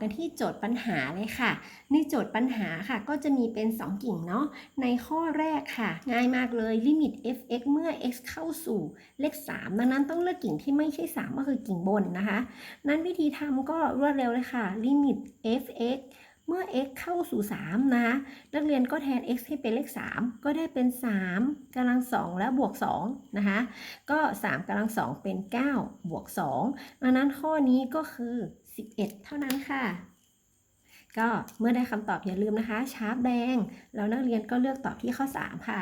กันที่โจทย์ปัญหาเลยค่ะ ในโจทย์ปัญหาค่ะ ก็จะมีเป็น 2 กิ่งเนาะ ในข้อแรกค่ะ ง่ายมากเลยลิมิต f(x) เมื่อ x เข้าสู่เลข 3 ดังนั้นต้องเลือกกิ่งที่ไม่ใช่ 3 ก็คือกิ่งบนนะคะ นั้นวิธีทำก็รวดเร็วเลยค่ะ ลิมิต f(x) เมื่อ x เข้าสู่ 3 นะคะนักเรียนก็แทน x ให้เป็นเลข 3 ก็ได้เป็น 3กำลัง 2 แล้วบวก 2 นะคะ ก็ 3กำลัง 2 เป็น 9 บวก2ดังนั้นข้อนี้ก็คือ 11 เท่านั้นค่ะ ก็เมื่อได้คำตอบอย่าลืมนะคะ ชาร์ปแดง แล้วนักเรียนก็เลือกตอบที่ข้อ 3 ค่ะ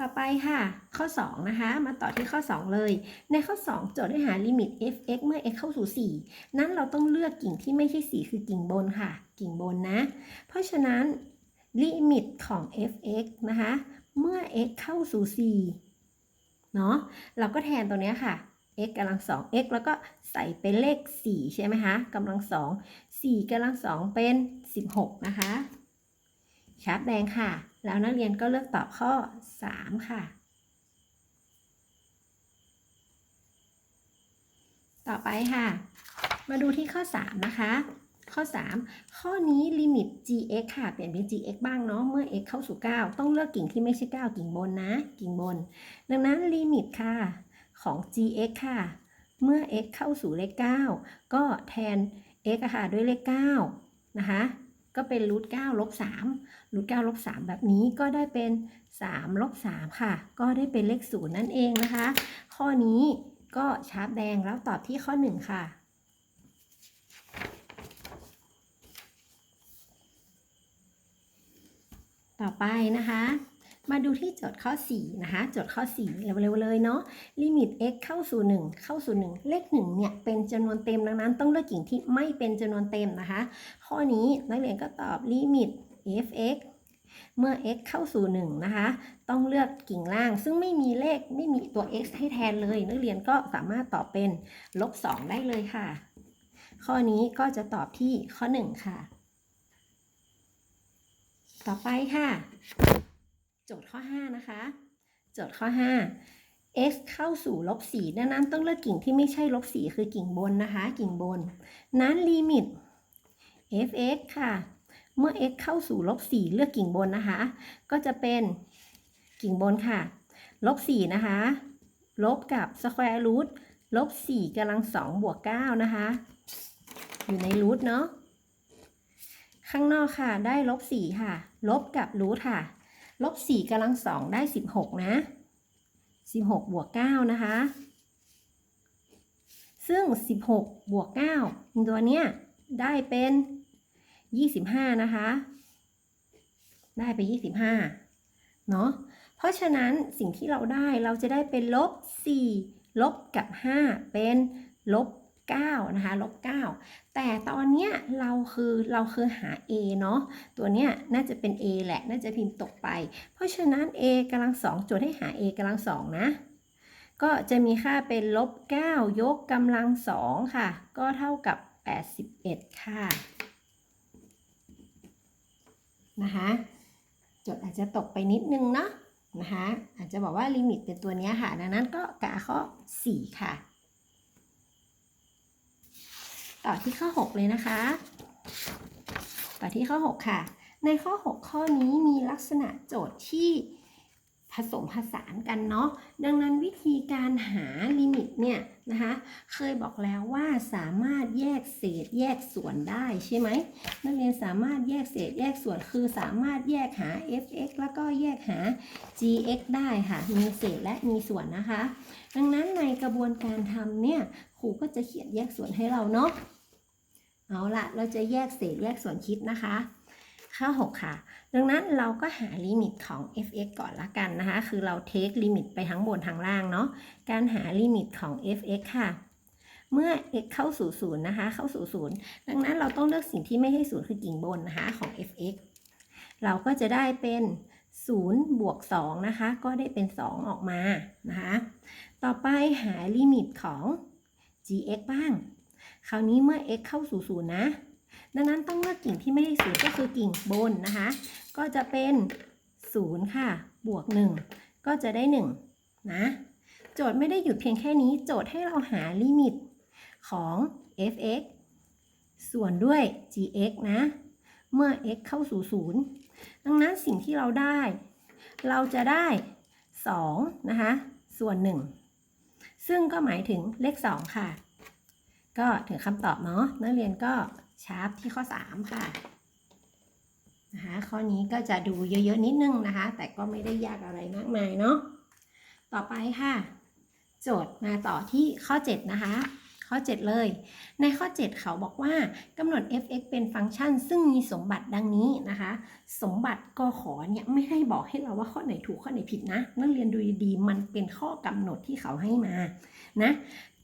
ต่อไปค่ะ ข้อ 2 นะคะ มาต่อที่ข้อ 2 เลย ในข้อ 2 โจทย์ให้หาลิมิต f(x) เมื่อ x เข้าสู่ 4 นั้นเราต้องเลือกกิ่งที่ไม่ใช่ 4 คือกิ่งบนค่ะ กิ่งบนนะ เพราะฉะนั้นลิมิตของ f(x) นะคะ เมื่อ x เข้าสู่ 4 เนาะ เราก็แทนตัวนี้ค่ะ x กำลัง2 x แล้วก็ใส่เป็นเลข 4 ใช่ไหมคะกำลัง2 4กำลัง2เป็น 16 นะคะชาร์ปแดงค่ะ แล้วนักเรียนก็เลือกตอบข้อ 3 ค่ะ ต่อไปค่ะ มาดูที่ข้อ 3 นะคะ ข้อ 3 ข้อนี้ลิมิต gx ค่ะ เปลี่ยนเป็น gx บ้างเนาะ เมื่อ x เข้าสู่ 9 ต้องเลือกกิ่งที่ไม่ใช่ 9 กิ่งบนนะ กิ่งบน ดังนั้นลิมิตค่ะ ของ gx ค่ะ เมื่อ x เข้าสู่เลข 9 ก็แทน x อะค่ะด้วยเลข 9 นะคะ ก็เป็นรูท9ลบ3รูท9ลบ3แบบนี้ก็ได้เป็น3ลบ3ค่ะ ก็ได้เป็นเลข 0 นั่นเองนะคะ ข้อนี้ก็ชาร์ปแดงแล้วตอบที่ข้อ 1 ค่ะต่อไปนะคะ มาดูที่โจทย์ข้อ 4 นะคะ โจทย์ข้อ 4 เร็วๆเลยเนาะลิมิต x เข้าสู่ 1 เข้าสู่ 1 เลข 1 เนี่ย เป็นจำนวนเต็มดังนั้น ต้องเลือกกิ่งที่ไม่เป็นจำนวนเต็มนะคะ ข้อนี้นักเรียนก็ตอบลิมิต f(x) เมื่อ x เข้าสู่ 1 นะคะ ต้องเลือกกิ่งล่าง ซึ่งไม่มีเลขไม่มีตัว x ให้แทนเลย นักเรียนก็สามารถตอบเป็นลบ 2 ได้เลยค่ะ ข้อนี้ก็จะตอบที่ข้อ 1 ค่ะ ต่อไปค่ะ โจทย์ข้อ 5 นะคะ โจทย์ข้อ 5 x เข้าสู่ลบ4ดังนั้นต้องเลือกกิ่งที่ไม่ใช่ลบ4คือกิ่งบนนะคะ กิ่งบน นั้นลิมิต f(x) ค่ะ เมื่อ x เข้าสู่ลบ4เลือกกิ่งบนนะคะ ก็จะเป็นกิ่งบนค่ะ ลบ4นะคะ ลบกับ square root ลบ4กำลัง2บวก9นะคะ อยู่ในรูทเนาะ ข้างนอกค่ะ ได้ลบ4ค่ะ ลบกับรูทค่ะ ลบ4กำลัง2ได้16นะ16บวก9นะคะ ซึ่ง16บวก9ตัวเนี้ยได้เป็น25นะคะ ได้ไป25เนาะเพราะฉะนั้นสิ่งที่เราได้เราจะได้เป็นลบ4ลบกับ5เป็นลบ 9นะคะลบ9แต่ตอนเนี้ยเราคือเราคือหา a เนาะตัวเนี้ยน่าจะเป็น a แหละน่าจะพิมพ์ตกไป เพราะฉะนั้น a กำลังสองโจทย์ให้หา a กำลังสองนะก็จะมีค่าเป็นลบ9ยกกำลังสองค่ะ ก็เท่ากับ 81 ค่ะนะคะโจทย์อาจจะตกไปนิดนึงเนาะนะคะอาจจะบอกว่าลิมิตเป็นตัวเนี้ยค่ะ ดังนั้นก็กะข้อ 4 ค่ะ ต่อที่ข้อ 6 เลยนะคะ ต่อที่ข้อ 6 ค่ะ ในข้อ 6 ข้อนี้มีลักษณะโจทย์ที่ผสมผสานกันเนาะ ดังนั้นวิธีการหาลิมิตเนี่ยนะคะ เคยบอกแล้วว่าสามารถแยกเศษแยกส่วนได้ใช่ไหมนักเรียนสามารถแยกเศษแยกส่วนคือสามารถแยกหา f(x) แล้วก็แยกหา gx ได้ค่ะ มีเศษและมีส่วนนะคะ ดังนั้นในกระบวนการทำเนี่ย ครูก็จะเขียนแยกส่วนให้เราเนาะ เอาละเราจะแยกเศษแยกส่วนคิดนะคะข้อ6ค่ะ ดังนั้นเราก็หาลิมิตของ f(x) ก่อนละกันนะคะ คือเราเทคลิมิตไปทั้งบนทั้งล่างเนาะ การหาลิมิตของ f(x) ค่ะ เมื่อ x เข้าสู่ศูนย์นะคะ เข้าสู่ศูนย์ดังนั้นเราต้องเลือกสิ่งที่ไม่ใช่ศูนย์คือกิ่งบนนะคะของ f(x) เราก็จะได้เป็น0บวก2นะคะ ก็ได้เป็น 2 ออกมานะคะ ต่อไปหาลิมิตของ gx บ้าง คราวนี้เมื่อ x เข้าสู่ศูนย์นะ ดังนั้นต้องเลือกกิ่งที่ไม่ได้ศูนย์ก็คือกิ่งบนนะคะ ก็จะเป็น0ค่ะ บวก1ก็จะได้1นะ โจทย์ไม่ได้หยุดเพียงแค่นี้ โจทย์ให้เราหาลิมิตของ f(x) ส่วนด้วย gx นะ เมื่อ x เข้าสู่ศูนย์ดังนั้นสิ่งที่เราได้ เราจะได้ 2 นะคะ ส่วน 1 ซึ่งก็หมายถึงเลข 2 ค่ะ ก็ถึงคำตอบเนาะนักเรียนก็ชาร์ปที่ข้อ 3 ค่ะนะคะข้อนี้ก็จะดูเยอะๆนิดนึงนะคะ แต่ก็ไม่ได้ยากอะไรมากมายเนาะต่อไปค่ะ โจทย์มาต่อที่ข้อ 7 นะคะ ข้อ 7 เลย ในข้อ 7 เขาบอกว่ากำหนด f(x) เป็นฟังก์ชัน ซึ่งมีสมบัติดังนี้นะคะ สมบัติกขอเนี่ยไม่ได้บอกให้เราว่าข้อไหนถูกข้อไหนผิดนะนักเรียนดูดีๆมันเป็นข้อกำหนดที่เขาให้มานะ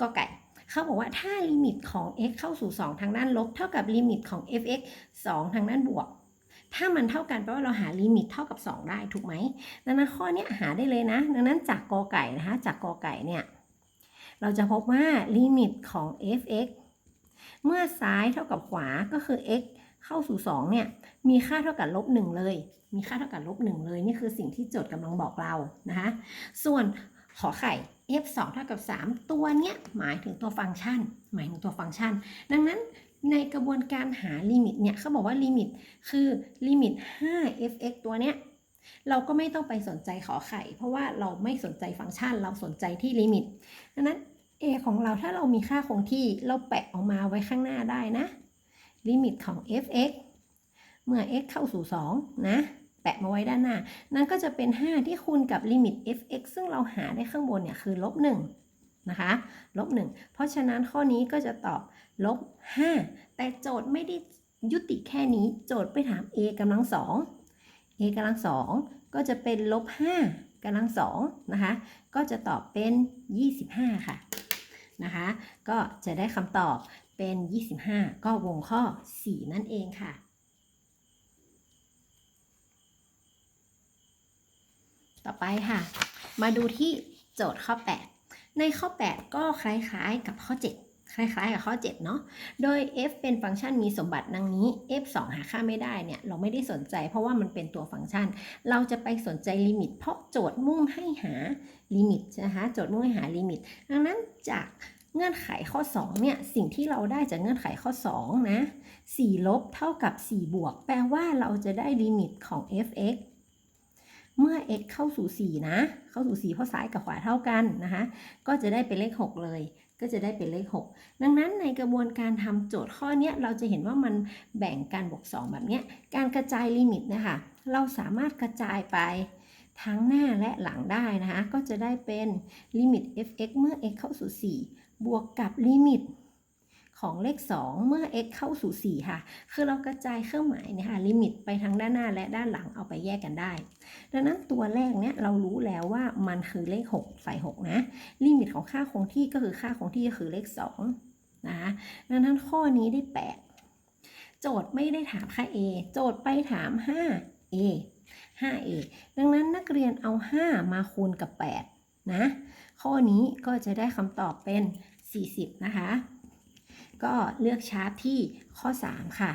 ก็ไก่ เขาบอกว่าถ้าลิมิตของ x เข้าสู่ 2 ทางด้านลบ เท่ากับลิมิตของ f(x) 2 ทางด้านบวก ถ้ามันเท่ากันแปลว่าเราหาลิมิตเท่ากับ 2 ได้ถูกไหมดังนั้นข้อนี้หาได้เลยนะ ดังนั้นจากกอไก่นะคะจากกอไก่เนี่ยเราจะพบว่าลิมิตของ f(x) เมื่อซ้ายเท่ากับขวาก็คือ x เข้าสู่ 2 เนี่ย มีค่าเท่ากับลบ1เลย มีค่าเท่ากับลบ1เลย นี่คือสิ่งที่โจทย์กำลังบอกเรานะคะ ส่วนขอไข่ f 2เท่ากับ 3 ตัวเนี้ยหมายถึงตัวฟังก์ชัน หมายถึงตัวฟังก์ชัน ดังนั้นในกระบวนการหาลิมิตเนี่ยเขาบอกว่าลิมิตคือลิมิต 5 fx ตัวเนี้ยเราก็ไม่ต้องไปสนใจขอไข่ เพราะว่าเราไม่สนใจฟังก์ชัน เราสนใจที่ลิมิต ดังนั้น a ของเราถ้าเรามีค่าคงที่เราแปะออกมาไว้ข้างหน้าได้นะ ลิมิตของ f(x) เมื่อ x เข้าสู่ 2 นะ แปะมาไว้ด้านหน้า นั่นก็จะเป็น 5 ที่คูณกับลิมิต f(x) ซึ่งเราหาได้ข้างบนเนี่ยคือลบ1นะคะ ลบ 1 เพราะฉะนั้นข้อนี้ก็จะตอบลบ 5 แต่โจทย์ไม่ได้ยุติแค่นี้ โจทย์ไปถาม a กำลัง2 a กำลัง2ก็จะเป็นลบ 5กำลัง2นะคะ ก็จะตอบเป็น 25 ค่ะนะคะ ก็จะได้คำตอบเป็น 25 ก็วงข้อ 4 นั่นเองค่ะ ต่อไปค่ะ มาดูที่โจทย์ข้อ 8 ในข้อ 8 ก็คล้ายๆกับข้อ 7 คล้ายๆกับข้อ 7 เนาะ โดย f เป็นฟังก์ชันมีสมบัติดังนี้ f 2 หาค่าไม่ได้เนี่ย เราไม่ได้สนใจเพราะว่ามันเป็นตัวฟังก์ชัน เราจะไปสนใจลิมิต เพราะโจทย์มุ่งให้หาลิมิตนะคะโจทย์มุ่งให้หาลิมิต ดังนั้นจากเงื่อนไขข้อ 2 เนี่ย สิ่งที่เราได้จากเงื่อนไขข้อ 2 นะ 4 ลบเท่ากับ 4 บวก แปลว่าเราจะได้ลิมิตของ f(x) เมื่อ x เข้าสู่ 4 นะ เข้าสู่ 4 เพราะซ้ายกับขวาเท่ากันนะคะ ก็จะได้เป็นเลข 6 เลย ก็จะได้เป็นเลข 6 ดังนั้นในกระบวนการทำโจทย์ข้อนี้เราจะเห็นว่ามันแบ่งการบวก 2 แบบนี้ การกระจายลิมิตนะคะ เราสามารถกระจายไปทั้งหน้าและหลังได้นะคะ ก็จะได้เป็นลิมิต f(x) เมื่อ x เข้าสู่ 4 บวกกับลิมิต ของเลข 2 เมื่อ x เข้าสู่ 4 ค่ะ คือเรากระจายเครื่องหมายนี่ยค่ะลิมิตไปทั้งด้านหน้าและด้านหลังเอาไปแยกกันได้ ดังนั้นตัวแรกเนี่ยเรารู้แล้วว่ามันคือเลข 6 ใส่ 6 นะ ลิมิตของค่าคงที่ก็คือค่าคงที่ก็คือเลข 2 นะคะดังนั้นข้อนี้ได้ 8 โจทย์ไม่ได้ถามค่า a โจทย์ไปถาม 5a 5a ดังนั้นนักเรียนเอา 5 มาคูณกับ 8 นะ ข้อนี้ก็จะได้คำตอบเป็น 40 นะคะ ก็เลือกชาร์ตที่ข้อ 3 ค่ะ